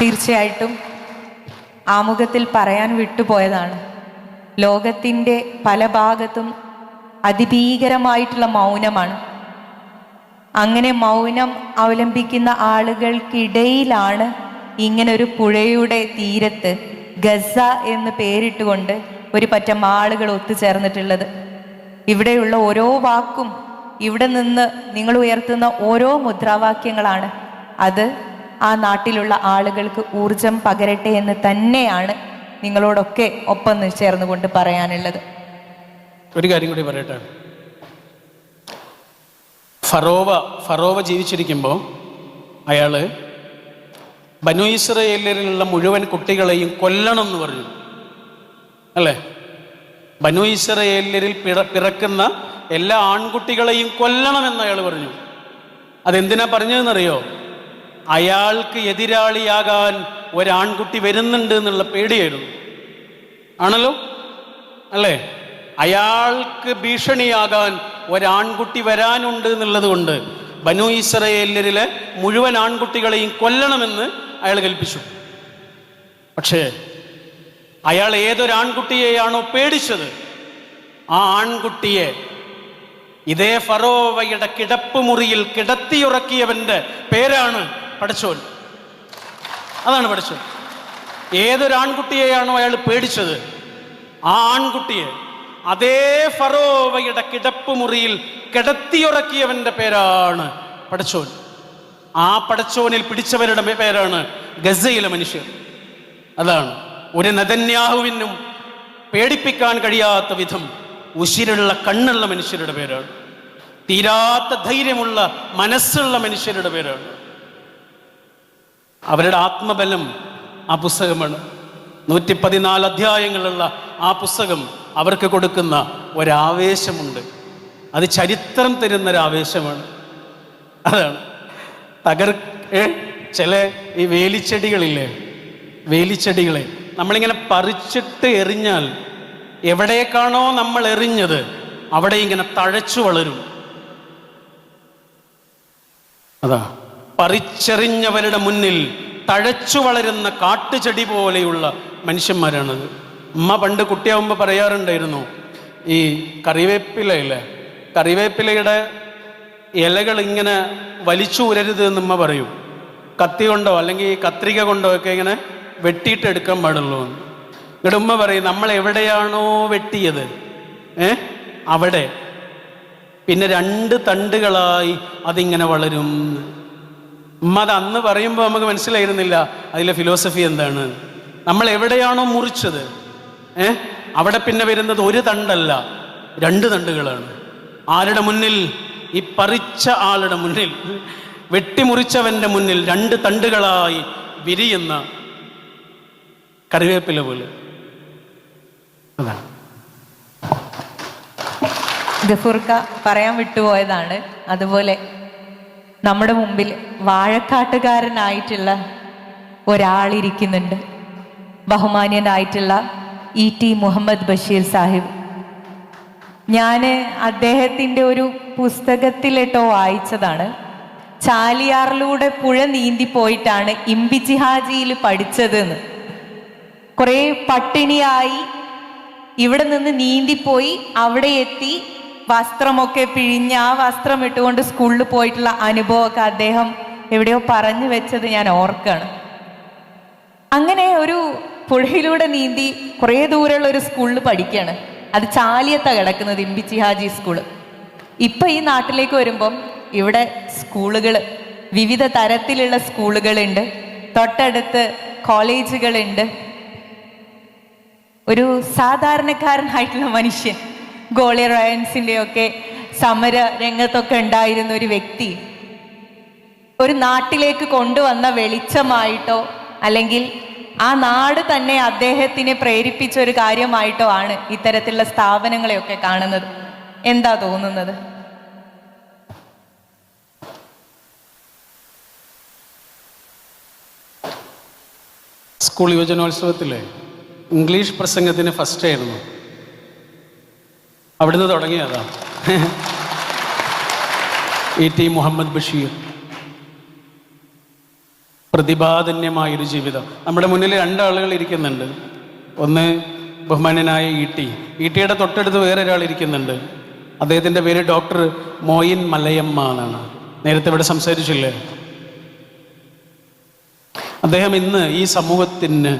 തീർച്ചയായിട്ടും ആമുഖത്തിൽ പറയാൻ വിട്ടുപോയതാണ്. ലോകത്തിന്റെ പല ഭാഗത്തും അതിഭീകരമായിട്ടുള്ള മൗനമാണ്. അങ്ങനെ മൗനം അവലംബിക്കുന്ന ആളുകൾക്കിടയിലാണ് ഇങ്ങനൊരു പുഴയുടെ തീരത്ത് ഗസ എന്ന് പേരിട്ടുകൊണ്ട് ഒരു പറ്റം ആളുകൾ ഒത്തുചേർന്നിട്ടുള്ളത്. ഇവിടെയുള്ള ഓരോ വാക്കും ഇവിടെ നിന്ന് നിങ്ങൾ ഉയർത്തുന്ന ഓരോ മുദ്രാവാക്യങ്ങളാണ്. അത് ആ നാട്ടിലുള്ള ആളുകൾക്ക് ഊർജം പകരട്ടെ എന്ന് തന്നെയാണ് നിങ്ങളോടൊക്കെ ഒപ്പം ചേർന്നുകൊണ്ട് പറയാനുള്ളത്. ഒരു കാര്യം കൂടി പറയട്ടെ. ഫറോവ ഫറോവ ജീവിച്ചിരിക്കുമ്പോൾ അയാൾ ബനു ഇസ്രയേലിലുള്ള മുഴുവൻ കുട്ടികളെയും കൊല്ലണം എന്ന് പറഞ്ഞു. അല്ലേ? ബനു ഇസ്രയേലിൽ പിറ പിറക്കുന്ന എല്ലാ ആൺകുട്ടികളെയും കൊല്ലണമെന്ന് അയാൾ പറഞ്ഞു. അതെന്തിനാ പറഞ്ഞതെന്നറിയോ? അയാൾക്ക് എതിരാളിയാകാൻ ഒരാൺകുട്ടി വരുന്നുണ്ട് എന്നുള്ള പേടിയായിരുന്നു. ആണല്ലോ? അല്ലേ? അയാൾക്ക് ഭീഷണിയാകാൻ ഒരാൺകുട്ടി വരാനുണ്ട് എന്നുള്ളത് കൊണ്ട് ബനു ഇസ്രയേലരിലെ മുഴുവൻ ആൺകുട്ടികളെയും കൊല്ലണമെന്ന് അയാൾ കൽപ്പിച്ചു. പക്ഷേ അയാൾ ഏതൊരാൺകുട്ടിയെയാണോ പേടിച്ചത്? ആ ആൺകുട്ടിയെ ഇതേ ഫറോവയുടെ കിടപ്പ് മുറിയിൽ കിടത്തിയുറക്കിയവന്റെ പേരാണ് പടച്ചോൻ. അതാണ് പടച്ചോൻ. ഏതൊരാൺകുട്ടിയെയാണോ അയാൾ പേടിച്ചത്? ആ ആൺകുട്ടിയെ. അതേ ഫറോവയുടെ കിടപ്പ് മുറിയിൽ കിടത്തിയുറക്കിയവന്റെ പേരാണ് പടച്ചോൻ. ആ പടച്ചോനിൽ പിടിച്ചവരുടെ പേരാണ് ഗസയിലെ മനുഷ്യർ. അതാണ്. ഒരു നദന്യാഹുവിനും പേടിപ്പിക്കാൻ കഴിയാത്ത വിധം ഉശിരുള്ള കണ്ണുള്ള മനുഷ്യരുടെ പേരാണ്. തീരാത്ത ധൈര്യമുള്ള മനസ്സുള്ള മനുഷ്യരുടെ പേരാണ്. അവരുടെ ആത്മബലം ആ പുസ്തകമാണ്. നൂറ്റി പതിനാല് അധ്യായങ്ങളുള്ള ആ പുസ്തകം അവർക്ക് കൊടുക്കുന്ന ഒരാവേശമുണ്ട്. അത് ചരിത്രം തരുന്ന ഒരു ആവേശമാണ് അതാണ്. തകർ ചില ഈ വേലിച്ചെടികളില്ലേ? വേലിച്ചെടികളെ. നമ്മളിങ്ങനെ പറിച്ചിട്ട് എറിഞ്ഞാൽ എവിടേക്കാണോ നമ്മൾ എറിഞ്ഞത് അവിടെ ഇങ്ങനെ തഴച്ചു വളരും. അതാ. പറിച്ചെറിഞ്ഞവരുടെ മുന്നിൽ തഴച്ചു വളരുന്ന കാട്ടുചെടി പോലെയുള്ള മനുഷ്യന്മാരാണത്. ഉമ്മ പണ്ട് കുട്ടിയാവുമ്പോൾ പറയാറുണ്ടായിരുന്നു ഈ കറിവേപ്പിലയില്ലേ കറിവേപ്പിലയുടെ ഇലകൾ ഇങ്ങനെ വലിച്ചു ഉരരുത് എന്ന് ഉമ്മ പറയും. കത്തി കൊണ്ടോ അല്ലെങ്കിൽ കത്രിക കൊണ്ടോ ഒക്കെ ഇങ്ങനെ വെട്ടിയിട്ട് എടുക്കാൻ പാടുള്ളൂ എന്നിട്ട് ഉമ്മ പറയും നമ്മൾ എവിടെയാണോ വെട്ടിയത്? ഏ? അവിടെ. പിന്നെ രണ്ട് തണ്ടുകളായി അതിങ്ങനെ വളരും അത് അന്ന് പറയുമ്പോൾ നമുക്ക് മനസ്സിലായിരുന്നില്ല അതിലെ ഫിലോസഫി എന്താണ്? നമ്മൾ എവിടെയാണോ മുറിച്ചത് ഏ? അവിടെ പിന്നെ വരുന്നത് ഒരു തണ്ടല്ല രണ്ട് തണ്ടുകളാണ്. ആരുടെ മുന്നിൽ? ഈ പറിച്ച ആളുടെ മുന്നിൽ. വെട്ടിമുറിച്ചവന്റെ മുന്നിൽ രണ്ട് തണ്ടുകളായി വിരിയുന്ന കറിവേപ്പില പോലെ. അതാണ് ഗഫൂർക്ക പറയാൻ വിട്ടുപോയതാണ്. അതുപോലെ നമ്മുടെ മുമ്പിൽ വാഴക്കാട്ടുകാരനായിട്ടുള്ള ഒരാളിരിക്കുന്നുണ്ട്. ബഹുമാന്യനായിട്ടുള്ള ഇ ടി മുഹമ്മദ് ബഷീർ സാഹിബ്. ഞാൻ അദ്ദേഹത്തിന്റെ ഒരു പുസ്തകത്തിലിട്ടോ വായിച്ചതാണ്. ചാലിയാറിലൂടെ പുഴ നീന്തി പോയിട്ടാണ് ഇമ്പിച്ചിഹാജിയിൽ പഠിച്ചതെന്ന്. കുറേ പട്ടിണിയായി ഇവിടെ നിന്ന് നീന്തിപ്പോയി അവിടെ എത്തി വസ്ത്രമൊക്കെ പിഴിഞ്ഞ് ആ വസ്ത്രം ഇട്ടുകൊണ്ട് സ്കൂളിൽ പോയിട്ടുള്ള അനുഭവമൊക്കെ അദ്ദേഹം എവിടെയോ പറഞ്ഞു വെച്ചത് ഞാൻ ഓർക്കാണ് അങ്ങനെ ഒരു പുഴയിലൂടെ നീന്തി കുറേ ദൂരമുള്ള ഒരു സ്കൂളിൽ പഠിക്കുകയാണ്. അത് ചാലിയത്ത കിടക്കുന്നത് ഇമ്പിച്ചി ഹാജി സ്കൂൾ. ഇപ്പൊ ഈ നാട്ടിലേക്ക് വരുമ്പം ഇവിടെ സ്കൂളുകൾ വിവിധ തരത്തിലുള്ള സ്കൂളുകളുണ്ട്. തൊട്ടടുത്ത് കോളേജുകളുണ്ട്. ഒരു സാധാരണക്കാരനായിട്ടുള്ള മനുഷ്യൻ. ഗോളി റയൻസിന്റെ ഒക്കെ സമര രംഗത്തൊക്കെ ഉണ്ടായിരുന്ന ഒരു വ്യക്തി ഒരു നാട്ടിലേക്ക് കൊണ്ടുവന്ന വെളിച്ചമായിട്ടോ അല്ലെങ്കിൽ ആ നാട് തന്നെ അദ്ദേഹത്തിനെ പ്രേരിപ്പിച്ച ഒരു കാര്യമായിട്ടോ ആണ് ഇത്തരത്തിലുള്ള സ്ഥാപനങ്ങളെയൊക്കെ കാണുന്നത്. എന്താ തോന്നുന്നത്? സ്കൂൾ യുവജനോത്സവത്തിലെ ഇംഗ്ലീഷ് പ്രസംഗത്തിന് ഫസ്റ്റ് ആയിരുന്നു. അവിടുന്ന് തുടങ്ങിയതാ ഇ ടി മുഹമ്മദ് ബഷീർ. പ്രതിഭാധന്യമായൊരു ജീവിതം. നമ്മുടെ മുന്നിൽ രണ്ടാളുകൾ ഇരിക്കുന്നുണ്ട്. ഒന്ന് ബഹുമാനനായ ഇ ടി ഇ ടിയുടെ തൊട്ടടുത്ത് വേറെ ഒരാൾ ഇരിക്കുന്നുണ്ട്. അദ്ദേഹത്തിന്റെ പേര് ഡോക്ടർ മോയിൻ മലയമ്മ എന്നാണ്. നേരത്തെ ഇവിടെ സംസാരിച്ചില്ലേ? അദ്ദേഹം ഇന്ന് ഈ സമൂഹത്തിന്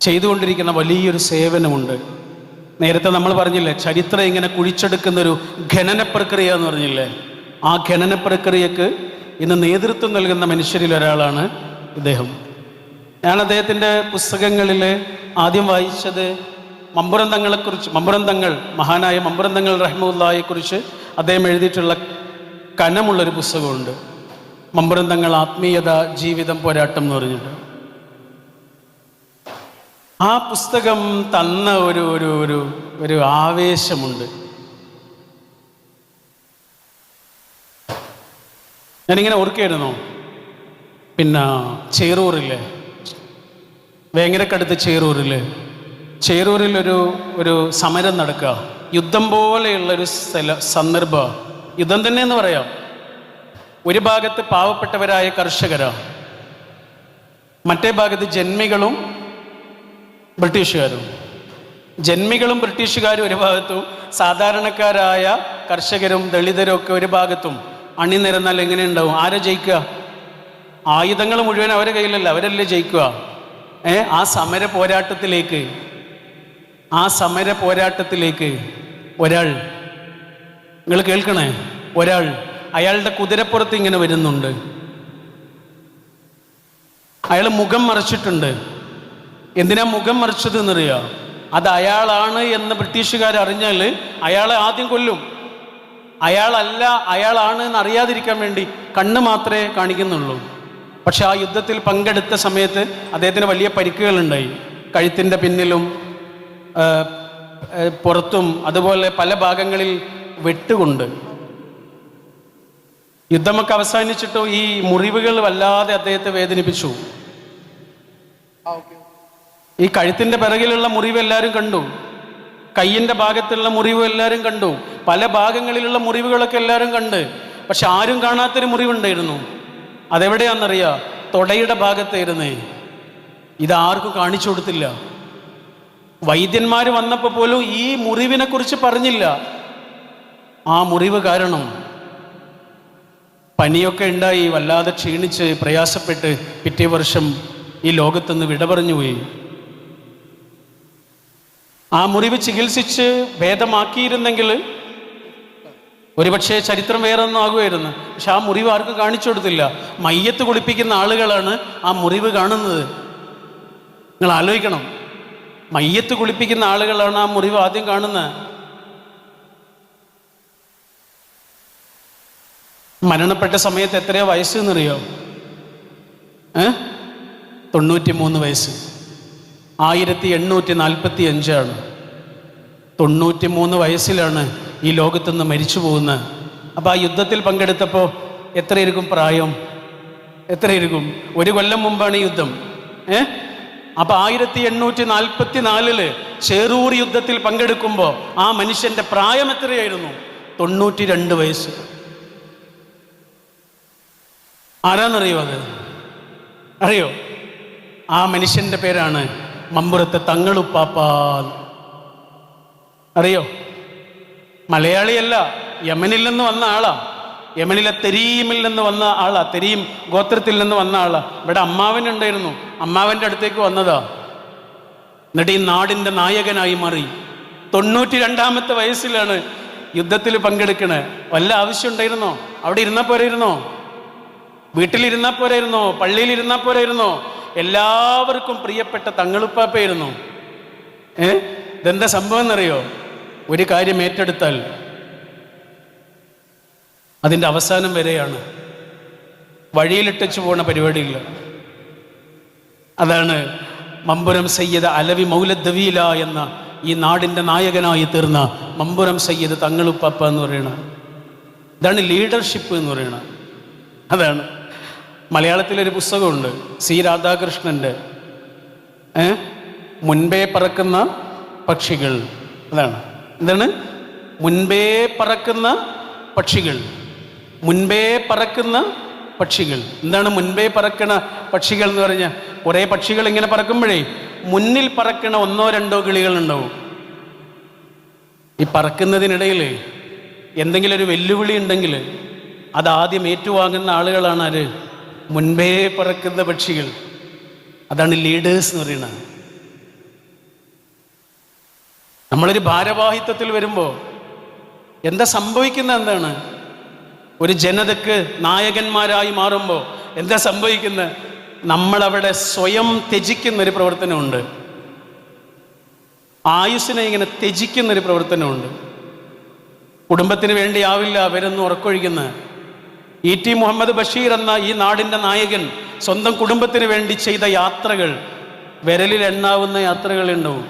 ചെയ്തുകൊണ്ടിരിക്കുന്ന വലിയൊരു സേവനമുണ്ട്. നേരത്തെ നമ്മൾ പറഞ്ഞില്ലേ ചരിത്രം ഇങ്ങനെ കുഴിച്ചെടുക്കുന്നൊരു ഖനന പ്രക്രിയ എന്ന് പറഞ്ഞില്ലേ? ആ ഖനന പ്രക്രിയക്ക് ഇന്ന് നേതൃത്വം നൽകുന്ന മനുഷ്യരിൽ ഒരാളാണ് ഇദ്ദേഹം. ഞാൻ അദ്ദേഹത്തിന്റെ പുസ്തകങ്ങളിൽ ആദ്യം വായിച്ചത് മമ്പുറം തങ്ങളെക്കുറിച്ച് മമ്പുറം തങ്ങൾ മഹാനായ മമ്പുറം തങ്ങൾ റഹ്മുല്ലായെക്കുറിച്ച് അദ്ദേഹം എഴുതിയിട്ടുള്ള കനമുള്ളൊരു പുസ്തകമുണ്ട്. മമ്പുറം തങ്ങൾ ആത്മീയത ജീവിതം പോരാട്ടം എന്ന് പറഞ്ഞിട്ട്. ആ പുസ്തകം തന്ന ഒരു ഒരു ഒരു ഒരു ആവേശമുണ്ട്. ഞാനിങ്ങനെ ഓർക്കായിരുന്നു. പിന്നെ ചേറൂറില്ലേ വേങ്ങരക്കടുത്ത് ചേറൂരിൽ ചേറൂരിൽ ഒരു ഒരു സമരം നടക്കുക യുദ്ധം പോലെയുള്ള ഒരു സ്ഥല സന്ദർഭം. യുദ്ധം തന്നെ എന്ന് പറയാം. ഒരു ഭാഗത്ത് പാവപ്പെട്ടവരായ കർഷകരാണ് മറ്റേ ഭാഗത്ത് ജന്മികളും ബ്രിട്ടീഷുകാരും. ജന്മികളും ബ്രിട്ടീഷുകാരും ഒരു ഭാഗത്തും സാധാരണക്കാരായ കർഷകരും ദളിതരും ഒക്കെ ഒരു ഭാഗത്തും. അണിനിരന്നാൽ എങ്ങനെ ഉണ്ടാവും? ആരാ ജയിക്കുക? ആയുധങ്ങൾ മുഴുവൻ അവരുടെ കയ്യിലല്ല അവരല്ലേ ജയിക്കുക? ഏ ആ സമര പോരാട്ടത്തിലേക്ക് ആ സമര പോരാട്ടത്തിലേക്ക് ഒരാൾ നിങ്ങൾ കേൾക്കണേ? ഒരാൾ അയാളുടെ കുതിരപ്പുറത്ത് ഇങ്ങനെ വരുന്നുണ്ട്. അയാൾ മുഖം മറച്ചിട്ടുണ്ട്. എന്തിനാ മുഖം മറിച്ചത് എന്നറിയാം? അത് അയാളാണ് എന്ന് ബ്രിട്ടീഷുകാർ അറിഞ്ഞാൽ അയാളെ ആദ്യം കൊല്ലും. അയാളല്ല അയാളാണ് എന്ന് അറിയാതിരിക്കാൻ വേണ്ടി കണ്ണ് മാത്രമേ കാണിക്കുന്നുള്ളൂ. പക്ഷെ ആ യുദ്ധത്തിൽ പങ്കെടുത്ത സമയത്ത് അദ്ദേഹത്തിന് വലിയ പരിക്കുകളുണ്ടായി. കഴുത്തിന്റെ പിന്നിലും പുറത്തും അതുപോലെ പല ഭാഗങ്ങളിൽ വെട്ടുകൊണ്ട്. യുദ്ധമൊക്കെ അവസാനിച്ചിട്ടും ഈ മുറിവുകൾ വല്ലാതെ അദ്ദേഹത്തെ വേദനിപ്പിച്ചു. ഈ കഴുത്തിന്റെ പിറകിലുള്ള മുറിവ് എല്ലാവരും കണ്ടു. കയ്യിന്റെ ഭാഗത്തുള്ള മുറിവ് എല്ലാവരും കണ്ടു. പല ഭാഗങ്ങളിലുള്ള മുറിവുകളൊക്കെ എല്ലാവരും കണ്ട്. പക്ഷെ ആരും കാണാത്തൊരു മുറിവുണ്ടായിരുന്നു. അതെവിടെയാണെന്നറിയാ? തൊടയുടെ ഭാഗത്തായിരുന്നേ. ഇത് ആർക്കും കാണിച്ചു കൊടുത്തില്ല. വൈദ്യന്മാർ വന്നപ്പോൾ പോലും ഈ മുറിവിനെ കുറിച്ച് പറഞ്ഞില്ല. ആ മുറിവ് കാരണം പനിയൊക്കെ ഉണ്ടായി. വല്ലാതെ ക്ഷീണിച്ച് പ്രയാസപ്പെട്ട് പിറ്റേ വർഷം ഈ ലോകത്തുനിന്ന് വിട പറഞ്ഞുപോയി ആ മുറിവ് ചികിത്സിച്ച് ഭേദമാക്കിയിരുന്നെങ്കിൽ ഒരുപക്ഷെ ചരിത്രം വേറെ ഒന്നും ആകുമായിരുന്നു. പക്ഷെ ആ മുറിവ് ആർക്കും കാണിച്ചു കൊടുത്തില്ല. മയ്യത്ത് കുളിപ്പിക്കുന്ന ആളുകളാണ് ആ മുറിവ് കാണുന്നത്. നിങ്ങൾ ആലോചിക്കണം. മയ്യത്ത് കുളിപ്പിക്കുന്ന ആളുകളാണ് ആ മുറിവ് ആദ്യം കാണുന്നത്. മരണപ്പെട്ട സമയത്ത് എത്രയോ വയസ്സ് എന്നറിയോ? ഏ? തൊണ്ണൂറ്റി മൂന്ന് വയസ്സ്. ആയിരത്തി എണ്ണൂറ്റി നാൽപ്പത്തി അഞ്ചാണ് തൊണ്ണൂറ്റി മൂന്ന് വയസ്സിലാണ് ഈ ലോകത്തുനിന്ന് മരിച്ചു പോകുന്നത് അപ്പോൾ ആ യുദ്ധത്തിൽ പങ്കെടുത്തപ്പോൾ എത്രയിരിക്കും പ്രായം? എത്രയിരിക്കും? ഒരു കൊല്ലം മുമ്പാണ് ഈ യുദ്ധം. ഏ? അപ്പൊ ആയിരത്തി എണ്ണൂറ്റി നാൽപ്പത്തി നാലിൽ ചേറൂർ യുദ്ധത്തിൽ പങ്കെടുക്കുമ്പോൾ ആ മനുഷ്യന്റെ പ്രായം എത്രയായിരുന്നു? തൊണ്ണൂറ്റി രണ്ട് വയസ്സ്. ആരാന്നറിയോ അത്? അറിയോ? ആ മനുഷ്യന്റെ പേരാണ് മമ്പുറത്തെ തങ്ങളുപ്പാപ്പാൽ അറിയോ? മലയാളിയല്ല യമനിൽ നിന്ന് വന്ന ആളാ. യമനിലെ തെരീമിൽ നിന്ന് വന്ന ആളാ. തെരീം ഗോത്രത്തിൽ നിന്ന് വന്ന ആളാ. ഇവിടെ അമ്മാവൻ ഉണ്ടായിരുന്നു അമ്മാവന്റെ അടുത്തേക്ക് വന്നതാ. എന്നിട്ട് ഈ നാടിന്റെ നായകനായി മാറി. തൊണ്ണൂറ്റി രണ്ടാമത്തെ വയസ്സിലാണ് യുദ്ധത്തിൽ പങ്കെടുക്കണേ. വല്ല ആവശ്യം ഉണ്ടായിരുന്നോ അവിടെ ഇരുന്നാ പോരായിരുന്നോ? വീട്ടിലിരുന്നാ പോരായിരുന്നോ? പള്ളിയിൽ പോരായിരുന്നോ? എല്ലാവർക്കും പ്രിയപ്പെട്ട തങ്ങളുപ്പാപ്പയായിരുന്നു. ഏ? ഇതെന്താ സംഭവം എന്നറിയോ ഒരു കാര്യം ഏറ്റെടുത്താൽ അതിന്റെ അവസാനം വരെയാണ്. വഴിയിലിട്ടച്ചു പോണ പരിപാടിയില്ല. അതാണ് മമ്പുരം സയ്യദ് അലവി മൗലദ്വീല എന്ന ഈ നാടിന്റെ നായകനായി തീർന്ന മമ്പുരം സയ്യദ് തങ്ങളുപ്പാപ്പ എന്ന് പറയുന്നത് ഇതാണ് ലീഡർഷിപ്പ് എന്ന് പറയുന്നത് അതാണ്. മലയാളത്തിലൊരു പുസ്തകമുണ്ട്. സി രാധാകൃഷ്ണന്റെ മുൻപേ പറക്കുന്ന പക്ഷികൾ. അതാണ്. എന്താണ്? മുൻപേ പറക്കുന്ന പക്ഷികൾ. മുൻപേ പറക്കുന്ന പക്ഷികൾ. എന്താണ് മുൻപേ പറക്കണ പക്ഷികൾ എന്ന് പറഞ്ഞാൽ കുറേ പക്ഷികൾ ഇങ്ങനെ പറക്കുമ്പോഴേ മുന്നിൽ പറക്കണ ഒന്നോ രണ്ടോ കിളികൾ ഉണ്ടാവും. ഈ പറക്കുന്നതിനിടയിൽ എന്തെങ്കിലും ഒരു വെല്ലുവിളി ഉണ്ടെങ്കിൽ അതാദ്യം ഏറ്റുവാങ്ങുന്ന ആളുകളാണ് ആര്? മുൻപേ പറക്കുന്ന പക്ഷികൾ അതാണ് ലീഡേഴ്സ് എന്ന് പറയുന്നത്. നമ്മളൊരു ഭാരവാഹിത്വത്തിൽ വരുമ്പോൾ എന്താ സംഭവിക്കുന്നത് എന്താണ്? ഒരു ജനതക്ക് നായകന്മാരായി മാറുമ്പോൾ എന്താ സംഭവിക്കുന്നത്? നമ്മളവിടെ സ്വയം ത്യജിക്കുന്ന ഒരു പ്രവർത്തനമുണ്ട്. ആയുസ്സിനെ ഇങ്ങനെ ത്യജിക്കുന്ന ഒരു പ്രവർത്തനമുണ്ട്. കുടുംബത്തിന് വേണ്ടിയാവില്ല അവരൊന്നും ഉറക്കൊഴിക്കുന്ന ഇ ടി മുഹമ്മദ് ബഷീർ എന്ന ഈ നാടിന്റെ നായകൻ സ്വന്തം കുടുംബത്തിന് വേണ്ടി ചെയ്ത യാത്രകൾ വിരലിൽ എണ്ണാവുന്ന യാത്രകളുണ്ടാവും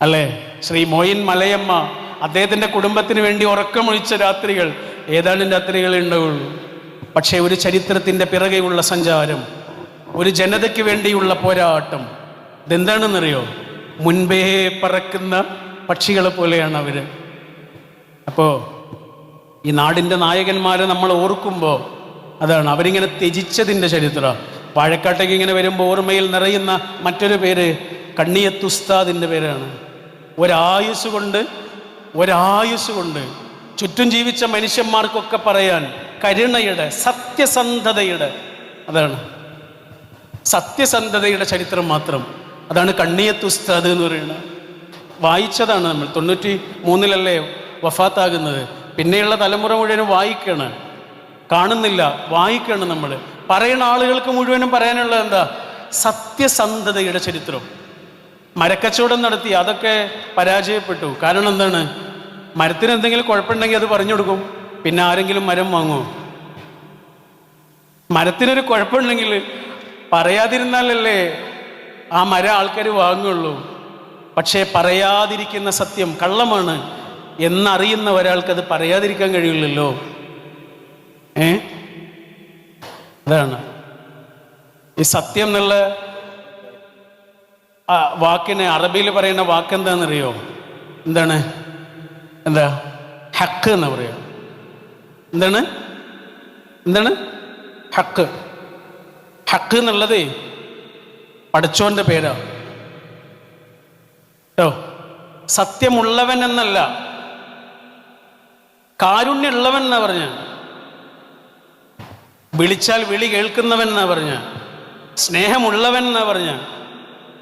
അല്ലേ? ശ്രീ മോയിൻ മലയമ്മ അദ്ദേഹത്തിന്റെ കുടുംബത്തിന് വേണ്ടി ഉറക്കമൊഴിച്ച രാത്രികൾ ഏതാണ്ട് രാത്രികൾ ഉണ്ടാവുള്ളൂ. പക്ഷേ ഒരു ചരിത്രത്തിന്റെ പിറകെയുള്ള സഞ്ചാരം ഒരു ജനതയ്ക്ക് വേണ്ടിയുള്ള പോരാട്ടം ഇതെന്താണെന്നറിയോ? മുൻപേ പറക്കുന്ന പക്ഷികളെ പോലെയാണ് അവർ. അപ്പോൾ ഈ നാടിന്റെ നായകന്മാരെ നമ്മൾ ഓർക്കുമ്പോൾ അതാണ് അവരിങ്ങനെ ത്യജിച്ചതിന്റെ ചരിത്രം. വാഴക്കാട്ടേക്ക് ഇങ്ങനെ വരുമ്പോൾ ഓർമ്മയിൽ നിറയുന്ന മറ്റൊരു പേര് കണ്ണിയത്തുസ്താദിന്റെ പേരാണ്. ഒരായുസ് കൊണ്ട് ഒരായുസ് കൊണ്ട് ചുറ്റും ജീവിച്ച മനുഷ്യന്മാർക്കൊക്കെ പറയാൻ കരുണയുടെ സത്യസന്ധതയുടെ അതാണ് സത്യസന്ധതയുടെ ചരിത്രം മാത്രം. അതാണ് കണ്ണിയത്തുസ്താദ് എന്ന് പറയുന്നത്. വായിച്ചതാണ് നമ്മൾ. തൊണ്ണൂറ്റി മൂന്നിലല്ലേ വഫാത്താകുന്നത്? പിന്നെയുള്ള തലമുറ മുഴുവനും വായിക്കാണ്. കാണുന്നില്ല വായിക്കാണ് നമ്മൾ പറയുന്ന ആളുകൾക്ക് മുഴുവനും പറയാനുള്ളത് എന്താ? സത്യസന്ധതയുടെ ചരിത്രം. മരക്കച്ചവടം നടത്തി അതൊക്കെ പരാജയപ്പെട്ടു. കാരണം എന്താണ്? മരത്തിന് എന്തെങ്കിലും കുഴപ്പമുണ്ടെങ്കിൽ അത് പറഞ്ഞു കൊടുക്കും. പിന്നെ ആരെങ്കിലും മരം വാങ്ങുമോ മരത്തിനൊരു കുഴപ്പമുണ്ടെങ്കിൽ പറയാതിരുന്നാലല്ലേ ആ മരം ആൾക്കാർ വാങ്ങുള്ളൂ. പക്ഷേ പറയാതിരിക്കുന്ന സത്യം കള്ളമാണ്. എന്നറിയുന്ന ഒരാൾക്കത് പറയാതിരിക്കാൻ കഴിയില്ലല്ലോ. ഏ? അതാണ്. ഈ സത്യം എന്നുള്ള ആ വാക്കിനെ അറബിയിൽ പറയുന്ന വാക്ക് എന്താണെന്നറിയോ എന്താണ്? എന്താ? ഹക്ക് എന്ന് പറയാം. എന്താണ്? എന്താണ്? ഹക്ക്. ഹക്ക് എന്നുള്ളത് പഠിച്ചോന്റെ പേരാ. കേട്ടോ സത്യമുള്ളവൻ എന്നല്ല. കാരുണ്യമുള്ളവൻ എന്നാ പറഞ്ഞ. വിളിച്ചാൽ വിളി കേൾക്കുന്നവൻ എന്നാ പറഞ്ഞ. സ്നേഹമുള്ളവൻ എന്നാ പറഞ്ഞ.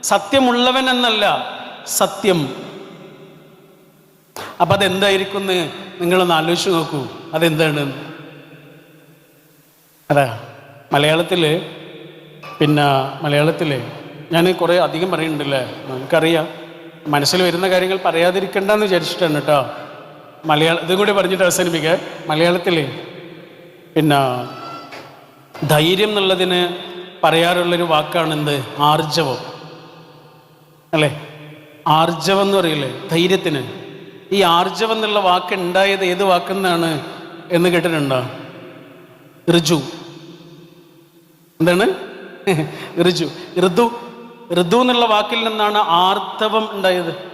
സത്യമുള്ളവൻ എന്നല്ല സത്യം. അപ്പൊ അതെന്തായിരിക്കും എന്ന് നിങ്ങളൊന്ന് ആലോചിച്ച് നോക്കൂ. അതെന്താണ്? അതാ മലയാളത്തിൽ പിന്നെ മലയാളത്തിൽ ഞാൻ കുറേ അധികം പറയുന്നുണ്ടല്ലേ? നമുക്കറിയാം. മനസ്സിൽ വരുന്ന കാര്യങ്ങൾ പറയാതിരിക്കണ്ടെന്ന് വിചാരിച്ചിട്ടാണ് കേട്ടോ. മലയാളം ഇതും കൂടി പറഞ്ഞിട്ട് അവസാനിപ്പിക്കുക മലയാളത്തിൽ പിന്നെ ധൈര്യം എന്നുള്ളതിന് പറയാറുള്ളൊരു വാക്കാണ് എന്ത് ആർജവം. അല്ലേ? ആർജവം എന്ന് പറയില്ലേ? ധൈര്യത്തിന്. ഈ ആർജവം എന്നുള്ള വാക്ക് ഉണ്ടായത് ഏത് വാക്കെന്നാണ് എന്ന് കേട്ടിട്ടുണ്ടോ? ഋജു. എന്താണ്? ഋജു. ഋതു. ഋതു എന്നുള്ള വാക്കിൽ നിന്നാണ് ആർത്തവം ഉണ്ടായത്.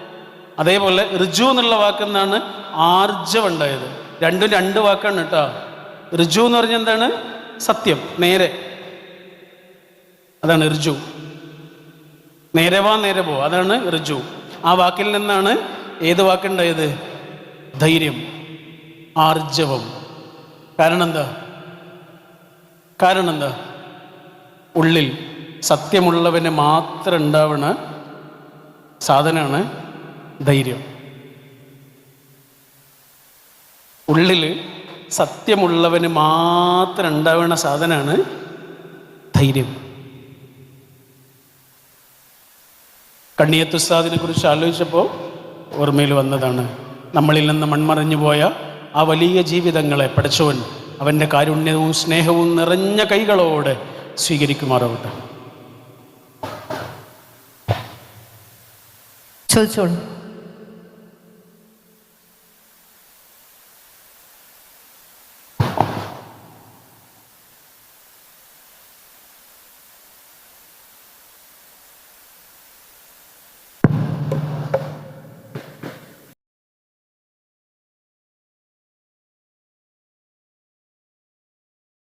അതേപോലെ ഋജു എന്നുള്ള വാക്കിൽ നിന്നാണ് ആർജവം ഉണ്ടായത് രണ്ടും രണ്ട് വാക്കാണ് കേട്ടോ. ഋജു എന്ന് പറഞ്ഞ എന്താണ്? സത്യം. നേരെ. അതാണ് ഋജു. നേരെ വാ നേരെ പോ. അതാണ് ഋജു. ആ വാക്കിൽ നിന്നാണ് ഏത് വാക്കുണ്ടായത്? ധൈര്യം. ആർജവം കാരണം എന്താ കാരണം എന്താ ഉള്ളിൽ. സത്യമുള്ളവന് മാത്രം ഉണ്ടാവണ സാധനമാണ് ധൈര്യം. ഉള്ളിൽ സത്യമുള്ളവന് മാത്രം ഉണ്ടാവുന്ന സാധനമാണ് ധൈര്യം. കണ്ണിയത്തുസ്താദിനെ കുറിച്ച് ആലോചിച്ചപ്പോൾ ഓർമ്മയിൽ വന്നതാണ്. നമ്മളിൽ നിന്ന് മൺമറഞ്ഞു പോയ ആ വലിയ ജീവിതങ്ങളെ പഠിച്ചവൻ അവന്റെ കാരുണ്യവും സ്നേഹവും നിറഞ്ഞ കൈകളോടെ സ്വീകരിക്കുമാറാവട്ടെ. ചോദിച്ചോളൂ.